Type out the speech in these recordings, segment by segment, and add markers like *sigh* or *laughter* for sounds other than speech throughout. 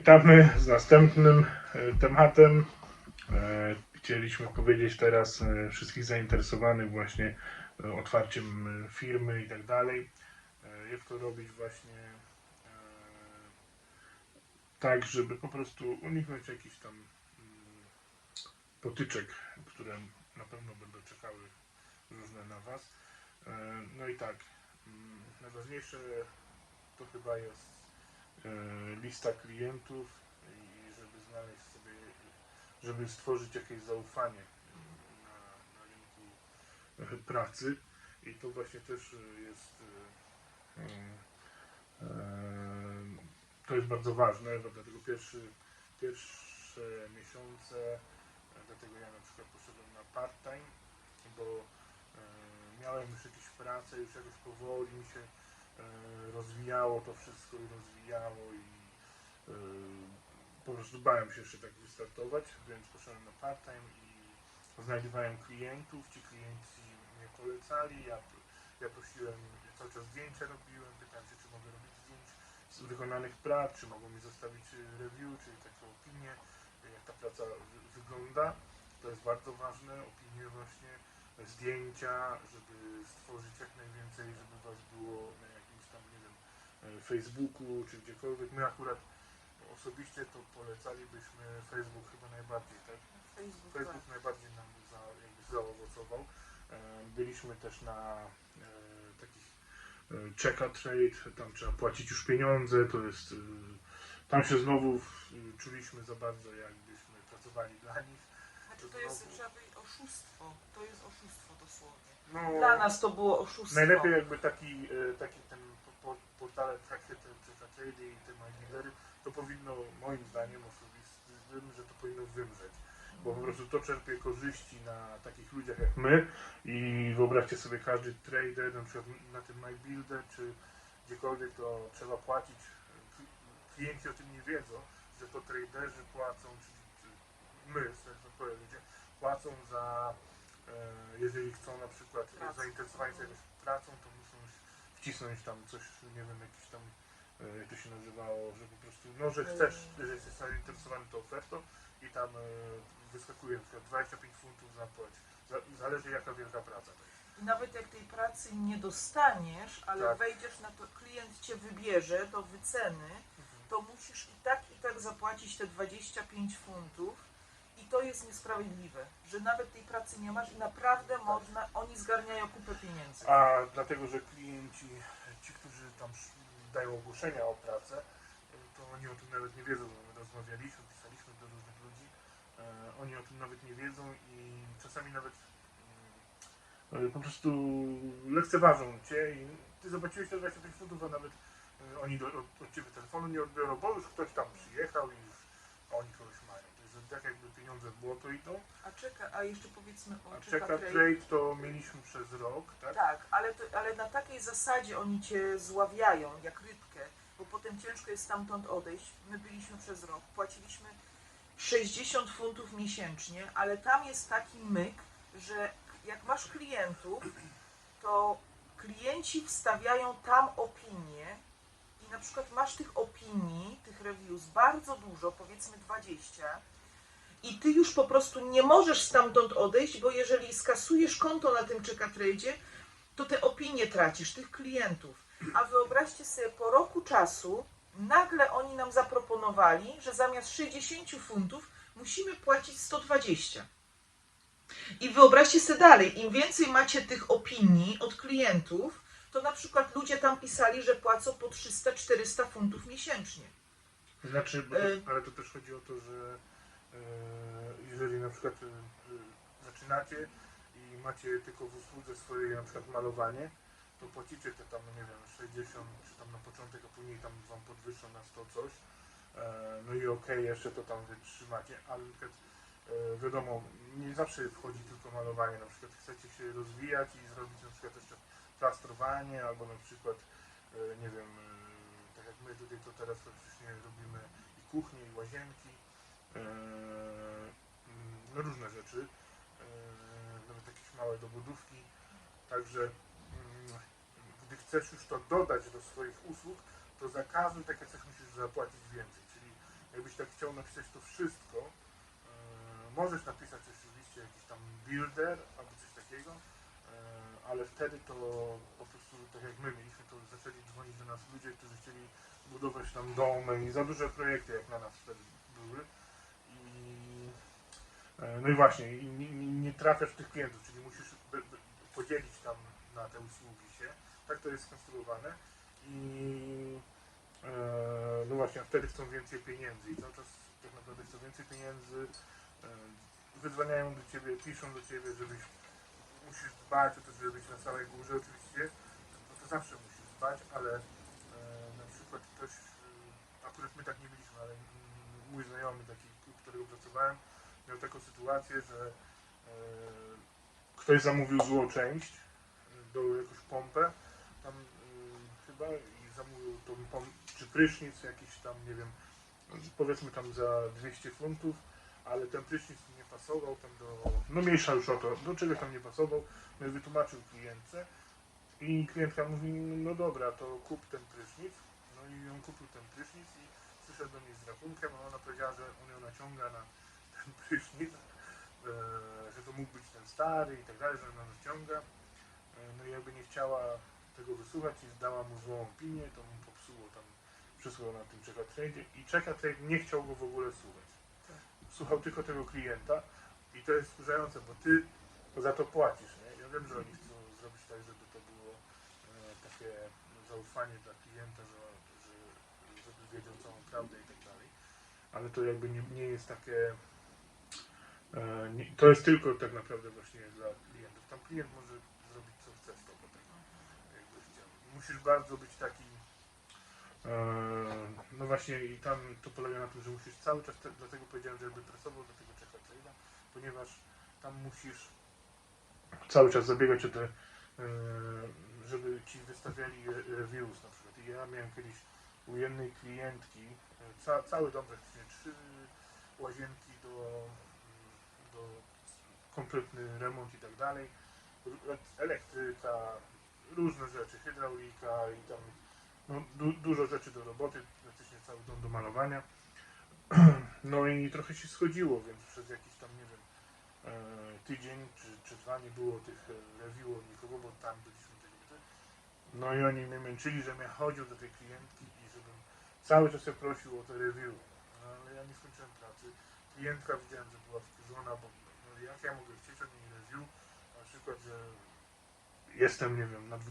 Witamy z następnym e, tematem. E, Chcieliśmy powiedzieć teraz e, wszystkich zainteresowanych właśnie otwarciem firmy i tak dalej, jak to robić właśnie tak, żeby po prostu uniknąć jakichś tam mm, potyczek, które na pewno będą czekały różne na Was. No i tak, mm, najważniejsze to chyba jest lista klientów i żeby znaleźć sobie, żeby stworzyć jakieś zaufanie na, na rynku e, pracy. I to właśnie też e, jest e, e, to jest bardzo ważne, dlatego pierwszy, pierwsze miesiące, e, dlatego ja na przykład poszedłem na part-time, bo e, miałem już jakieś prace, już jakoś powoli mi się e, rozwijało to wszystko i rozwijało i e, po prostu bałem się jeszcze tak wystartować, więc poszedłem na part-time i znajdowałem klientów, ci klienci mnie polecali, ja, ja prosiłem, cały czas zdjęcia robiłem, pytałem się, czy mogę robić zdjęć z wykonanych prac, czy mogą mi zostawić e, review, czyli taką opinię, jak ta praca wy- wygląda. To jest bardzo ważne, opinie właśnie, zdjęcia, żeby stworzyć jak najwięcej, żeby was było na jakimś tam, nie wiem, e, Facebooku czy gdziekolwiek. My akurat osobiście to polecalibyśmy Facebook chyba najbardziej, tak? Facebook, Facebook najbardziej nam za, jakby zaowocował. E, Byliśmy też na e, takich e, check a trade, tam trzeba płacić już pieniądze, to jest, e, tam się znowu czuliśmy za bardzo jakbyśmy pracowali dla nich. Znaczy to jest, trzeba powiedzieć, oszustwo. To jest oszustwo dosłownie. No, Dla nas to było oszustwo. Najlepiej jakby taki, e, taki ten portale takie te a trade i te MyDealery, to powinno moim zdaniem osobistym, że to powinno wymrzeć. Bo po prostu to czerpie korzyści na takich ludziach jak my i wyobraźcie sobie każdy trader, na przykład na tym MyBuilder czy gdziekolwiek to trzeba płacić. Kli- Klienci o tym nie wiedzą, że to traderzy płacą, czyli czy my, tak powiem, ludzie, płacą za, e, jeżeli chcą na przykład Pracę. zainteresowani się jakąś pracą, to muszą wcisnąć tam coś, nie wiem, jakiś tam, e, jak to się nazywało, że po prostu, no, że chcesz, że jesteś zainteresowany tą ofertą i tam e, wyskakuje na przykład 25 funtów. Za- Zależy jaka wielka praca to jest. I nawet jak tej pracy nie dostaniesz, ale Tak. wejdziesz na to, klient cię wybierze do wyceny, to musisz i tak, i tak zapłacić te 25 funtów. To jest niesprawiedliwe, że nawet tej pracy nie masz i naprawdę można, oni zgarniają kupę pieniędzy. A dlatego, że klienci, ci, którzy tam dają ogłoszenia o pracę, to oni o tym nawet nie wiedzą. My rozmawialiśmy, pisaliśmy do różnych ludzi, e, oni o tym nawet nie wiedzą i czasami nawet mm, e, po prostu lekceważą cię i ty zapłaciłeś te 25 funtów, a nawet e, oni do, od, od ciebie telefonu nie odbiorą, bo już ktoś tam przyjechał i już oni kogoś mają. Tak jakby pieniądze w błoto idą. A czeka, a jeszcze powiedzmy o A Czeka Trade. trade to mieliśmy przez rok, tak? Tak, ale, to, ale na takiej zasadzie oni cię zławiają, jak rybkę, bo potem ciężko jest stamtąd odejść. My byliśmy przez rok, płaciliśmy 60 funtów miesięcznie, ale tam jest taki myk, że jak masz klientów, to klienci wstawiają tam opinie i na przykład masz tych opinii, tych reviews bardzo dużo, powiedzmy 20, i ty już po prostu nie możesz stamtąd odejść, bo jeżeli skasujesz konto na tym czekatradzie, to te opinie tracisz, tych klientów. A wyobraźcie sobie, po roku czasu nagle oni nam zaproponowali, że zamiast 60 funtów musimy płacić 120. I wyobraźcie sobie dalej, im więcej macie tych opinii od klientów, to na przykład ludzie tam pisali, że płacą po 300-400 funtów miesięcznie. Znaczy, E, ale to też chodzi o to, że jeżeli na przykład e, e, zaczynacie i macie tylko w usłudze swojej na przykład malowanie, to płacicie te tam, nie wiem, 60 czy tam na początek, a później tam wam podwyższą na 100 coś. E, no i okej, jeszcze to tam wytrzymacie, ale na przykład e, wiadomo, nie zawsze wchodzi tylko malowanie, na przykład chcecie się rozwijać i zrobić na przykład jeszcze plastrowanie albo na przykład, e, nie wiem, e, tak jak my tutaj to teraz praktycznie robimy i kuchnię, i łazienki, e, no różne rzeczy, e, nawet jakieś małe dobudówki, także mm, gdy chcesz już to dodać do swoich usług, to za każdy takie coś musisz zapłacić więcej, czyli jakbyś tak chciał napisać to wszystko, e, możesz napisać oczywiście jakiś tam builder albo coś takiego, ale wtedy to po prostu tak jak my mieliśmy, to zaczęli dzwonić do nas ludzie, którzy chcieli budować tam domy i za duże projekty jak na nas wtedy były. E, no i właśnie, nie, nie, trafiasz tych klientów, czyli musisz podzielić tam na te usługi się. Tak to jest skonstruowane. I e, no właśnie, a wtedy chcą więcej pieniędzy i cały czas tak naprawdę chcą więcej pieniędzy. E, wydzwaniają do ciebie, piszą do ciebie, żebyś musisz dbać o to, żeby być na samej górze oczywiście. No to zawsze musisz dbać, ale na przykład ktoś, akurat my tak nie byliśmy, ale mój znajomy, taki, którego pracowałem, miał taką sytuację, że e, ktoś zamówił złą część e, do jakąś pompę, tam e, chyba i zamówił tą pom- czy prysznic jakiś tam, nie wiem, powiedzmy tam za 200 funtów, ale ten prysznic nie pasował tam do, no mniejsza już o to, do czego tam nie pasował, no i wytłumaczył klientce i klientka mówi, no dobra, to kup ten prysznic, no i on kupił ten prysznic i przyszedł do niej z rachunkiem, a ona powiedziała, że on ją naciąga na prysznic, e, że to mógł być ten stary i tak dalej, że ona naciąga, e, no i jakby nie chciała tego wysłuchać i zdała mu złą opinię, to mu popsuło tam, przysłał na tym Czeka Trade i Czeka Trade nie chciał go w ogóle słuchać. Tak. Słuchał tylko tego klienta i to jest wkurzające, bo ty za to płacisz, nie? Ja wiem, że oni chcą zrobić tak, żeby to było e, takie zaufanie dla klienta, że, że żeby wiedział całą prawdę i tak dalej, ale to jakby nie, nie jest takie nie, to jest tylko tak naprawdę właśnie dla klientów. Tam klient może zrobić co chce z tak jakby chciał. Musisz bardzo być taki e, no właśnie i tam to polega na tym, że musisz cały czas, te, dlatego powiedziałem, że jakby pracował do tego czeka trade'a, ponieważ tam musisz cały czas zabiegać o te, e, żeby ci wystawiali reviews na przykład. I ja miałem kiedyś u jednej klientki e, ca, cały dom praktycznie, trzy łazienki do kompletny remont i tak dalej, elektryka, różne rzeczy, hydraulika i tam no, du, dużo rzeczy do roboty, praktycznie cały dom do malowania. *clears throat* No i trochę się schodziło, więc przez jakiś tam, nie wiem, e, tydzień czy, czy dwa nie było tych e, review od nikogo, bo tam byliśmy tego. No i oni mnie męczyli, żebym ja chodził do tej klientki i żebym cały czas ją prosił o te review. No, ale ja nie skończyłem pracy. Klientka widziałem, że była wkurzona, bo no, jak ja mogę chcieć od niej review, na przykład, że jestem, nie wiem, na 25%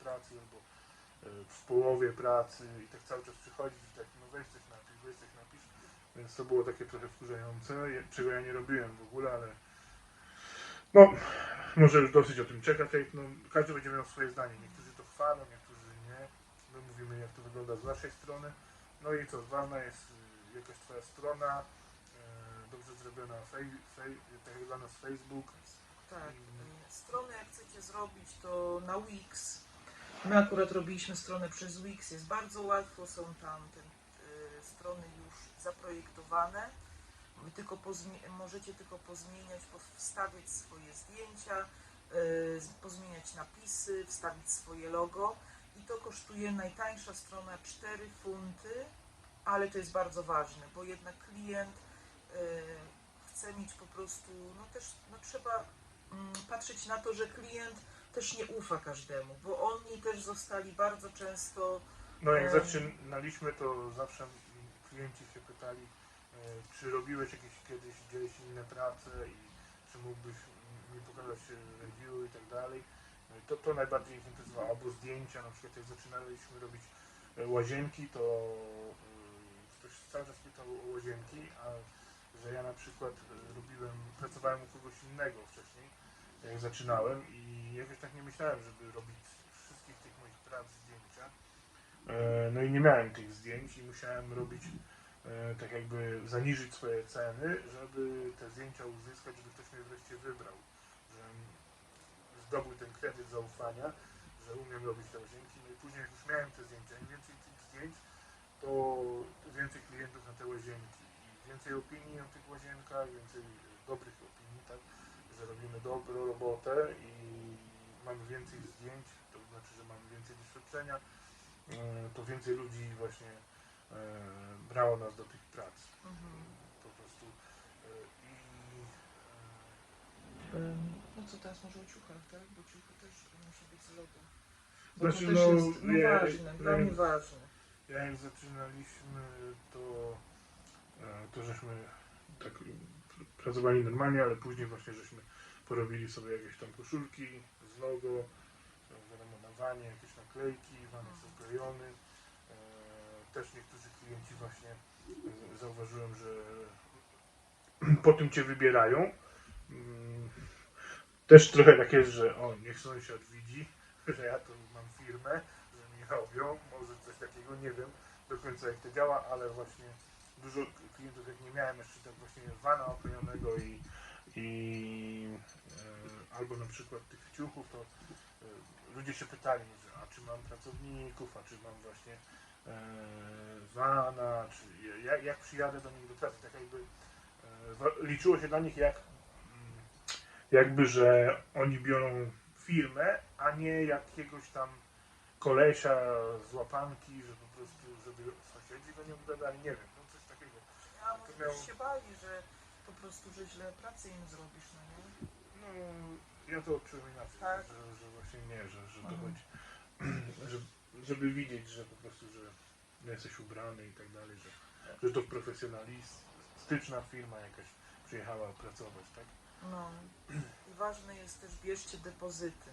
pracy albo e, w połowie pracy i tak cały czas przychodzić i tak, no weź coś napisz, weź coś napisz. Więc to było takie trochę wkurzające, czego ja nie robiłem w ogóle, ale no, może już dosyć o tym czeka no każdy będzie miał swoje zdanie. Niektórzy to chwalą, niektórzy nie. My mówimy jak to wygląda z naszej strony. No i co, ważna jest jakaś twoja strona, y, dobrze zrobiona, fej, tak jak dla nas Facebook. Tak, y, stronę jak chcecie zrobić to na Wix. My akurat robiliśmy stronę przez Wix, jest bardzo łatwo, są tam te y, strony już zaprojektowane. Wy tylko możecie tylko pozmieniać, wstawiać swoje zdjęcia, y, pozmieniać napisy, wstawić swoje logo i to kosztuje najtańsza strona 4 funty, ale to jest bardzo ważne, bo jednak klient y, chce mieć po prostu, no też no trzeba mm, patrzeć na to, że klient też nie ufa każdemu, bo oni też zostali bardzo często No jak zaczynaliśmy, to zawsze klienci się pytali, e, czy robiłeś jakieś kiedyś gdzieś inne prace i czy mógłbyś mi pokazać e, review i tak dalej. No to, to najbardziej ich interesowało. Albo zdjęcia, na przykład jak zaczynaliśmy robić e, łazienki, to e, ktoś cały czas pytał o łazienki, a że ja na przykład e, robiłem, pracowałem u kogoś innego wcześniej, jak zaczynałem i jakoś tak nie myślałem, żeby robić wszystkich tych moich prac zdjęcia. E, No i nie miałem tych zdjęć i musiałem robić e, tak jakby zaniżyć swoje ceny, żeby te zdjęcia uzyskać, żeby ktoś mnie wreszcie wybrał. Że zdobył ten kredyt zaufania, że umiem robić te łazienki. No i później jak już miałem te zdjęcia, im więcej tych zdjęć, to więcej klientów na te łazienki i więcej opinii o tych łazienkach, więcej e, dobrych opinii, tak, że robimy dobrą robotę i mamy więcej zdjęć, to znaczy, że mamy więcej doświadczenia, e, to więcej ludzi właśnie brało nas do tych prac. Mhm. Po prostu e, i Ym, No co teraz może o ciuchach, tak? Bo ciuchy też musi być z logo. Bo Znaczy, to też no, jest no, ja- ważne, dla mnie ważne. E, jak zaczynaliśmy, to, e, to żeśmy tak pr- pracowali normalnie, ale później właśnie żeśmy porobili sobie jakieś tam koszulki z logo, e, wiadomo, na wanie, jakieś naklejki, van jest oklejony. E, Też niektórzy klienci właśnie e, zauważyłem, że po tym cię wybierają. Mm, Też trochę tak jest, że o, niech sąsiad widzi, że ja tu mam firmę, robią, może coś takiego, nie wiem do końca jak to działa, ale właśnie dużo klientów, jak nie miałem jeszcze tak właśnie vana oklejonego i, i e, albo na przykład tych ciuchów, to e, ludzie się pytali, że a czy mam pracowników, a czy mam właśnie e, vana, czy jak, jak przyjadę do nich do pracy, tak jakby e, liczyło się dla nich jak mm, jakby, że oni biorą firmę, a nie jakiegoś tam kolesia z łapanki, że po prostu, żeby sąsiedzi go nie oglądali, nie wiem, no coś takiego. A może miał- się bali, że po prostu, że źle pracę im zrobisz, no nie? No, ja to odczułem inaczej, Tak. że, że właśnie nie, że, że to Mhm. chodzi, *clears throat* że, żeby widzieć, że po prostu, że jesteś ubrany i tak dalej, że, że to profesjonalistyczna firma jakaś przyjechała pracować, tak? No i ważne jest też bierzcie depozyty,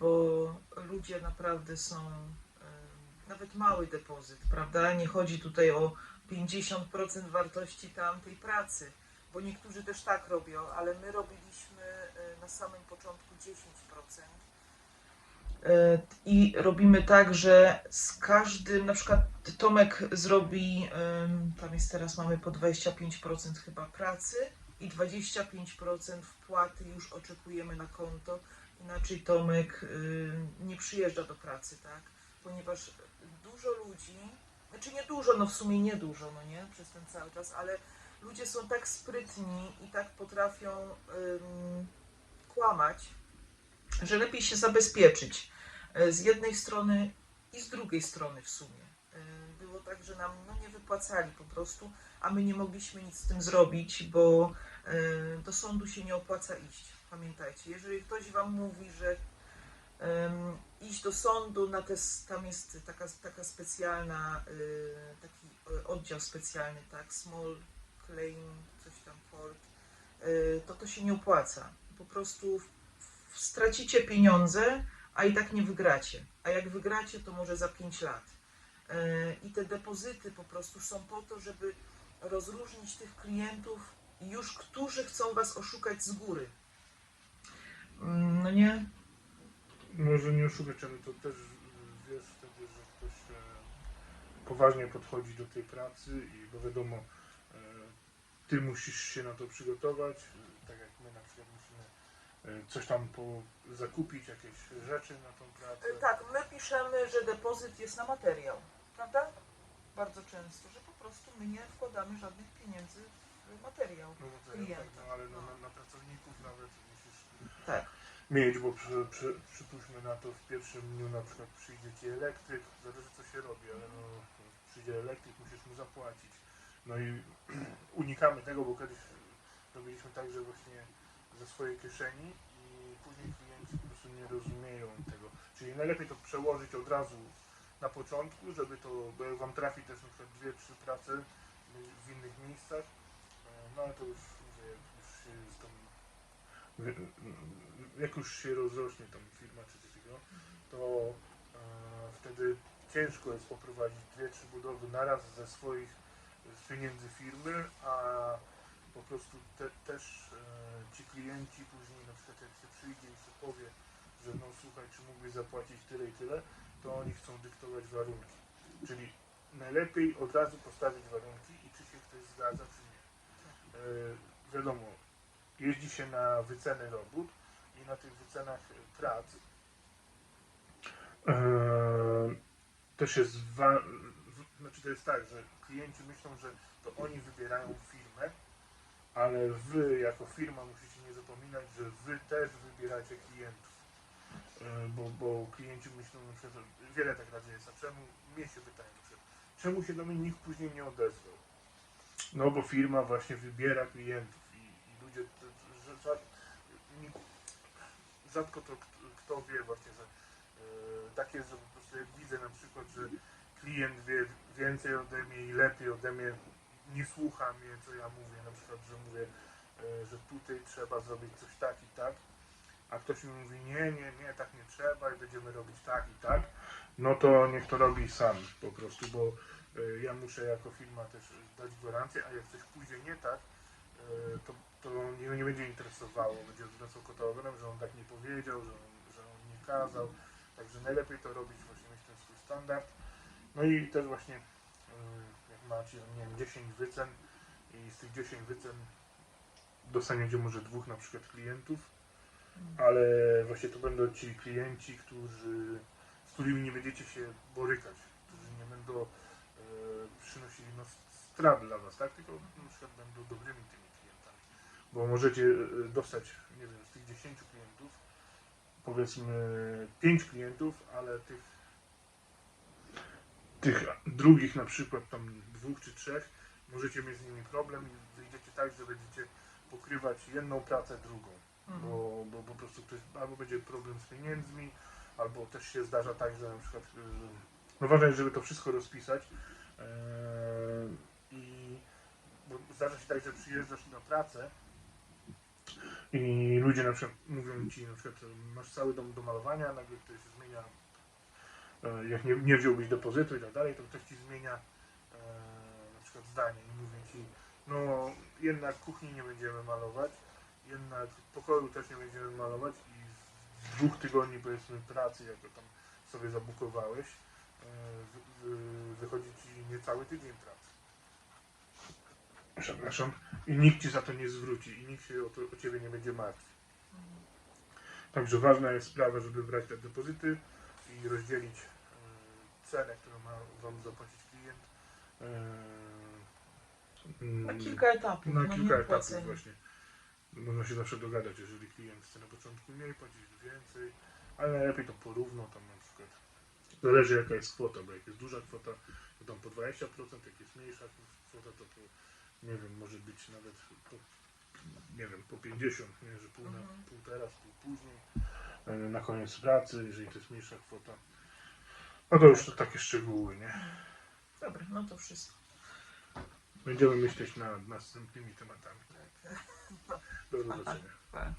bo ludzie naprawdę są, e, nawet mały depozyt, prawda? Nie chodzi tutaj o 50% wartości tamtej pracy, bo niektórzy też tak robią, ale my robiliśmy e, na samym początku 10%. E, I robimy tak, że z każdym, na przykład Tomek zrobi, tam jest teraz mamy po 25% chyba pracy i 25% wpłaty już oczekujemy na konto, inaczej Tomek y, nie przyjeżdża do pracy, tak? Ponieważ dużo ludzi, znaczy nie dużo, no w sumie nie dużo, no nie, przez ten cały czas, ale ludzie są tak sprytni i tak potrafią kłamać, że lepiej się zabezpieczyć e, z jednej strony i z drugiej strony w sumie. E, Było tak, że nam no, nie wypłacali po prostu, a my nie mogliśmy nic z tym zrobić, bo do sądu się nie opłaca iść. Pamiętajcie, jeżeli ktoś wam mówi, że em, iść do sądu, na te, tam jest taka, taka specjalna, y, taki y, oddział specjalny, tak, small claim, coś tam court, y, to to się nie opłaca. Po prostu w, w, stracicie pieniądze, a i tak nie wygracie. A jak wygracie, to może za 5 lat. Y, I te depozyty po prostu są po to, żeby rozróżnić tych klientów już, którzy chcą was oszukać z góry. Mm, No nie? Może nie oszukać, ale to też wiesz wtedy, że ktoś e, poważnie podchodzi do tej pracy i bo wiadomo, e, ty musisz się na to przygotować, e, tak jak my na przykład musimy coś tam po, zakupić, jakieś rzeczy na tą pracę. Tak, my piszemy, że depozyt jest na materiał, prawda? Bardzo często, że po prostu my nie wkładamy żadnych pieniędzy w materiał. No, bo to, tak, klienta. no, ale no, No. na, na pracowników nawet Tak. mieć, bo przy, przy, przypuśćmy na to w pierwszym dniu na przykład przyjdzie ci elektryk, zależy co się robi, ale no, przyjdzie elektryk, musisz mu zapłacić. No i *clears throat* unikamy tego, bo kiedyś robiliśmy tak, że właśnie ze swojej kieszeni i później klienci po prostu nie rozumieją tego. Czyli najlepiej to przełożyć od razu na początku, żeby to, bo jak wam trafi też na przykład dwie, trzy prace w innych miejscach, e, no ale to już mówię, już się z jak już się rozrośnie tam firma czy coś takiego, to e, wtedy ciężko jest poprowadzić dwie, trzy budowy naraz ze swoich z pieniędzy firmy, a po prostu te, też e, ci klienci później na przykład jak się przyjdzie i się powie, że no słuchaj, czy mógłbyś zapłacić tyle i tyle, to oni chcą dyktować warunki. Czyli najlepiej od razu postawić warunki i czy się ktoś zgadza, czy nie. E, wiadomo, jeździ się na wyceny robót i na tych wycenach e, prac e, też jest wa- znaczy to jest tak, że klienci myślą, że to oni wybierają firmę, ale wy jako firma musicie nie zapominać, że wy też wybieracie klientów. E, Bo, bo klienci myślą, że wiele tak razy jest, a czemu, mnie się pytają czemu się do mnie nikt później nie odezwał? No bo firma właśnie wybiera klientów i, i ludzie, to, to, że, że, nikt, rzadko to kto, wie właśnie, że e, tak jest, że po prostu jak widzę na przykład, że klient wie więcej ode mnie i lepiej ode mnie, nie słucha mnie, co ja mówię, na przykład, że mówię, e, że tutaj trzeba zrobić coś tak i tak, a ktoś mi mówi, nie, nie, nie, tak nie trzeba i będziemy robić tak i tak, no to niech to robi sam po prostu, bo e, ja muszę jako firma też dać gwarancję, a jak coś pójdzie nie tak, to, to nie, nie będzie interesowało, będzie zwracał kota ogonem, że on tak nie powiedział, że on, że on nie kazał, także najlepiej to robić, właśnie mieć ten swój standard. No i też właśnie, e, jak macie, nie wiem, 10 wycen i z tych 10 wycen dostaniecie może dwóch na przykład klientów, ale właśnie to będą ci klienci, którzy, z którymi nie będziecie się borykać, którzy nie będą e, przynosili no, strat dla Was, tak? Tylko na przykład będą dobrymi tymi. Bo możecie e, dostać, nie wiem, z tych 10 klientów, powiedzmy 5 klientów, ale tych tych drugich na przykład tam dwóch czy trzech, możecie mieć z nimi problem i wyjdziecie tak, że będziecie pokrywać jedną pracę drugą Mhm. bo, bo po prostu ktoś albo będzie problem z pieniędzmi, albo też się zdarza tak, że na przykład yy, no ważne jest, żeby to wszystko rozpisać yy, i zdarza się tak, że przyjeżdżasz na pracę i ludzie na przykład mówią ci na przykład masz cały dom do malowania, nagle ktoś zmienia yy, jak nie, nie wziąłbyś depozytu i tak dalej, to ktoś ci zmienia yy, na przykład zdanie i mówię ci no jednak kuchni nie będziemy malować jednak pokoju też nie będziemy malować i z dwóch tygodni powiedzmy pracy, jak to tam sobie zabukowałeś, e, wy- wy- wychodzi ci niecały tydzień pracy. Przepraszam. I nikt ci za to nie zwróci i nikt się o, to, o ciebie nie będzie martwił. Także ważna jest sprawa, żeby brać te depozyty i rozdzielić e, cenę, którą ma wam zapłacić klient. e, Na kilka etapów. na no kilka etapów płacenie. właśnie. Można się zawsze dogadać, jeżeli klient chce na początku mniej płacić więcej, ale najlepiej to porówno tam na przykład. Zależy jaka jest kwota, bo jak jest duża kwota, to tam po 20%, jak jest mniejsza kwota, to po, nie wiem, może być nawet po, nie wiem, po 50, nie, że pół, na, Mhm. pół teraz, pół później, e, na koniec pracy, jeżeli to jest mniejsza kwota. No to już to takie szczegóły, nie? Dobra, no to wszystko. Będziemy myśleć nad następnymi tematami. Tak. Do zobaczenia. Pa.